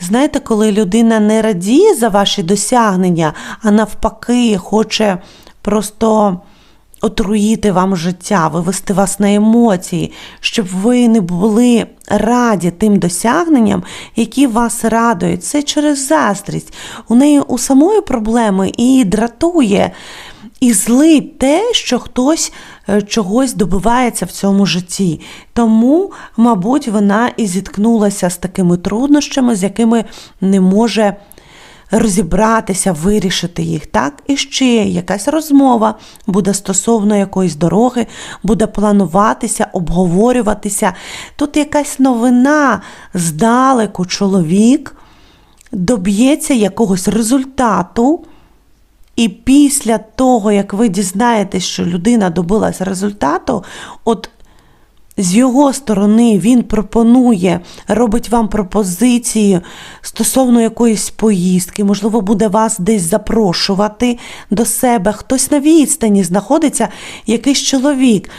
Знаєте, коли людина не радіє за ваші досягнення, а навпаки, хоче просто отруїти вам життя, вивести вас на емоції, щоб ви не були раді тим досягненням, які вас радують. Це через заздрість. У неї у самої проблеми і дратує. І злить те, що хтось е, чогось добивається в цьому житті. Тому, мабуть, вона і зіткнулася з такими труднощами, з якими не може розібратися, вирішити їх. Так? І ще якась розмова буде стосовно якоїсь дороги, буде плануватися, обговорюватися. Тут якась новина здалеку чоловік доб'ється якогось результату. І після того, як ви дізнаєтесь, що людина добилась результату, от з його сторони він пропонує, робить вам пропозиції стосовно якоїсь поїздки, можливо, буде вас десь запрошувати до себе. Хтось на відстані знаходиться, якийсь чоловік.